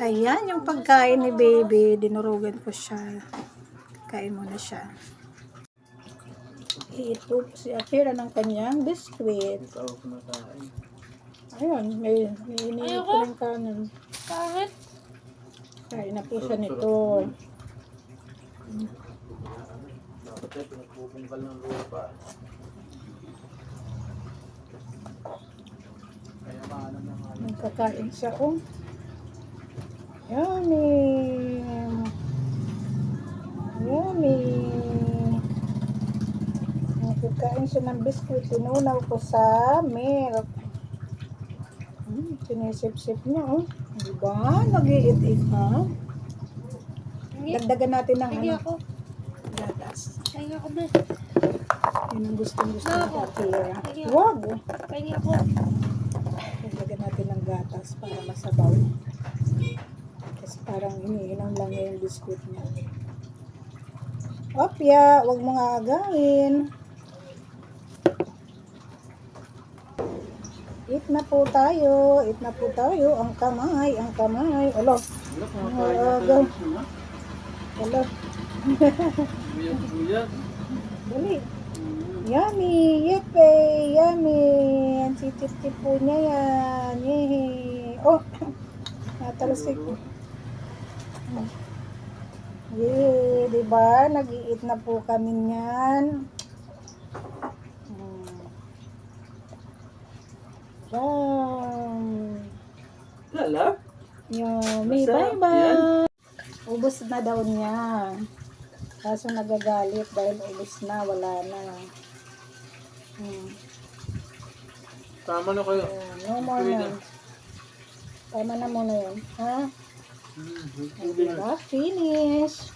Ayan, yung pagkain ni baby, dinurugan ko siya. Kain muna siya. Ito si Akira ng kanyang kumakain. Ayun, may, may iniit ko ng kanan. Bakit? Kain na po siya nito. Dapat pinagpupungkal ng lupa. Kaya maano na nga. Nagkakain siya oh. Yummy! Yummy! Nagkakain siya ng biscuit. Tinunaw ko sa milk. Hmm, sinisip-sip niya oh. Diba? Nag-iit-it ha? Dagdagan natin ng Pagi ano, ako. gatas. Pagi ako, be. Yun ang gustong-gusto. Akira. Pagi ako. Huwag! Pagi ako. Lagyan natin ng gatas para masabaw. Kasi parang iniinom lang yung biskuit niya. Opya, wag mo nga agawin. Eat na po tayo. Eat na po tayo. Ang kamay, ang kamay. Alo, alo. Buyag-buyag. Dali. Yummy! Yippe! Yummy! Ang sitip-tip po niya yan. Yay! Oh! Natalasik. Yay! Diba? Nag-iit na po kami niyan. Hmm. Yum! Lala? Yummy! Bye-bye! Ubus na daw niya. Kaso nagagalit dahil ubus na, wala na. Hmm. Tama na kayo. Ayan, no more na. Tama na muna yun. Ha? Diba? Finish.